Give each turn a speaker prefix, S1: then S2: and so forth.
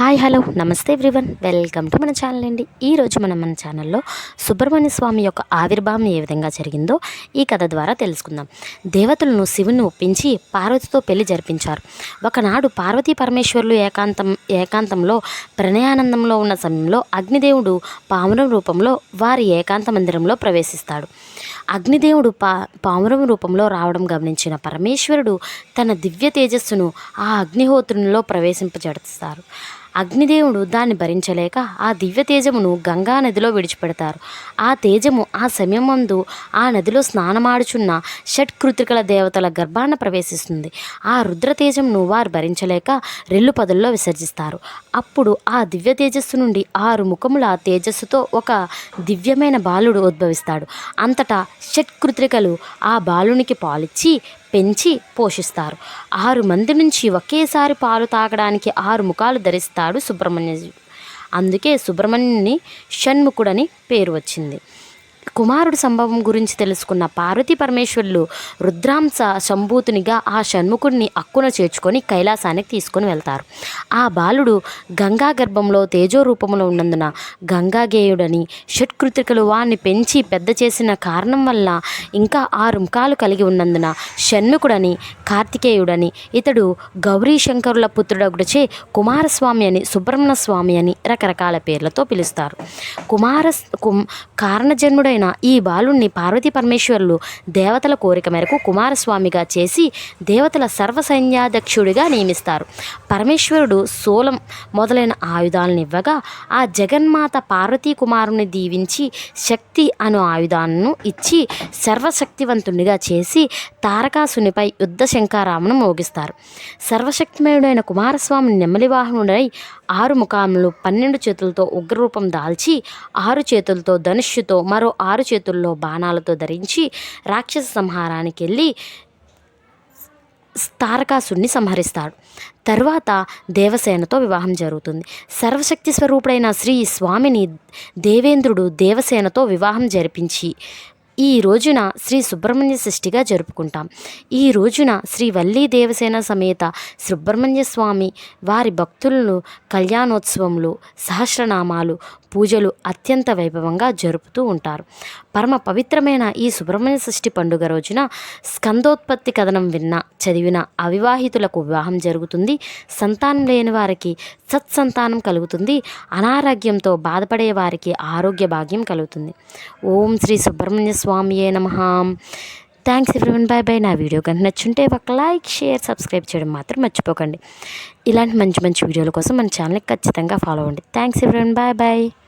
S1: Hi hello నమస్తే everyone. Welcome to మన channel అండి. ఈరోజు మనం మన ఛానల్లో సుబ్రహ్మణ్య స్వామి యొక్క ఆవిర్భావం ఏ విధంగా జరిగిందో ఈ కథ ద్వారా తెలుసుకుందాం. దేవతలను శివుని ఒప్పించి పార్వతితో పెళ్ళి జరిపించారు. ఒకనాడు పార్వతీ పరమేశ్వరులు ఏకాంతం ఏకాంతంలో ప్రణయానందంలో ఉన్న సమయంలో అగ్నిదేవుడు పామురం రూపంలో వారి ఏకాంత మందిరంలో ప్రవేశిస్తాడు. అగ్నిదేవుడు పా పామురం రూపంలో రావడం గమనించిన పరమేశ్వరుడు తన దివ్య తేజస్సును ఆ అగ్నిహోత్రునిలో ప్రవేశింపజడుస్తారు అగ్నిదేవుడు దాన్ని భరించలేక ఆ దివ్య తేజమును గంగా నదిలో విడిచిపెడతారు. ఆ తేజము ఆ సమయమందు ఆ నదిలో స్నానమాడుచున్న షట్కృతికల దేవతల గర్భాన ప్రవేశిస్తుంది. ఆ రుద్ర తేజమును వారు భరించలేక రెల్లు పదుల్లో విసర్జిస్తారు. అప్పుడు ఆ దివ్య తేజస్సు నుండి ఆరు ముఖముల తేజస్సుతో ఒక దివ్యమైన బాలుడు ఉద్భవిస్తాడు. అంతటా షట్కృత్రికలు ఆ బాలునికి పాలిచ్చి పెంచి పోషిస్తారు. ఆరు మంది నుంచి ఒకేసారి పాలు తాగడానికి ఆరు ముఖాలు ధరిస్తాడు సుబ్రహ్మణ్య అందుకే సుబ్రహ్మణ్యుని షణ్ముఖుడని పేరు వచ్చింది. కుమారుడు సంభవం గురించి తెలుసుకున్న పార్వతీ పరమేశ్వరులు రుద్రాంశ సంభూతునిగా ఆ షణ్ముఖుడిని అక్కున చేర్చుకొని కైలాసానికి తీసుకొని వెళ్తారు. ఆ బాలుడు గంగా గర్భంలో తేజో రూపంలో ఉన్నందున గంగాగేయుడని షట్కృతికలు వాణ్ణి పెంచి పెద్ద చేసిన కారణం వల్ల ఇంకా ఆరు ముఖాలు కలిగి ఉన్నందున షణ్ముఖుడని కార్తికేయుడని ఇతడు గౌరీ శంకరుల పుత్రుడగుడచే కుమారస్వామి అని సుబ్రహ్మణ్య స్వామి అని రకరకాల పేర్లతో పిలుస్తారు. కుమార కుం కారణజన్ముడైన ఈ బాలుణ్ణి పార్వతీ పరమేశ్వరులు దేవతల కోరిక మేరకు కుమారస్వామిగా చేసి దేవతల సర్వసైన్యాధ్యక్షుడిగా నియమిస్తారు. పరమేశ్వరుడు శూలం మొదలైన ఆయుధాలను ఇవ్వగా ఆ జగన్మాత పార్వతీ కుమారుని దీవించి శక్తి అను ఆయుధాలను ఇచ్చి సర్వశక్తివంతునిగా చేసి తారకాసునిపై యుద్ధ శంకారామను మోగిస్తారు. సర్వశక్తిమయుడైన కుమారస్వామి నెమలివాహనుడై ఆరు ముఖాములు పన్నెండు చేతులతో ఉగ్రరూపం దాల్చి ఆరు చేతులతో ధనుష్యుతో మరో ఆరు చేతుల్లో బాణాలతో ధరించి రాక్షస సంహారానికి వెళ్ళి తారకాసుడిని సంహరిస్తాడు. తరువాత దేవసేనతో వివాహం జరుగుతుంది. సర్వశక్తి స్వరూపుడైన శ్రీ స్వామిని దేవేంద్రుడు దేవసేనతో వివాహం జరిపించి ఈ రోజున శ్రీ సుబ్రహ్మణ్య షష్ఠిగా జరుపుకుంటాం. ఈ రోజున శ్రీ వల్లీ దేవసేన సమేత సుబ్రహ్మణ్య స్వామి వారి భక్తులను కళ్యాణోత్సవంలో సహస్రనామాలు పూజలు అత్యంత వైభవంగా జరుపుతూ ఉంటారు. పరమ పవిత్రమైన ఈ సుబ్రహ్మణ్య షష్ఠి పండుగ రోజున స్కందోత్పత్తి కథనం విన్న చదివిన అవివాహితులకు వివాహం జరుగుతుంది. సంతానం లేని వారికి సత్సంతానం కలుగుతుంది. అనారోగ్యంతో బాధపడే వారికి ఆరోగ్య భాగ్యం కలుగుతుంది. ఓం శ్రీ సుబ్రహ్మణ్య స్వామియే నమ. థ్యాంక్స్ ఎవ్రీవన్ బాయ్ బాయ్ నా వీడియో కనుక నచ్చుంటే ఒక లైక్ షేర్ సబ్స్క్రైబ్ చేయడం మాత్రం మర్చిపోకండి. ఇలాంటి మంచి మంచి వీడియోల కోసం మన ఛానల్ని ఖచ్చితంగా ఫాలో అవ్వండి. Thanks everyone bye bye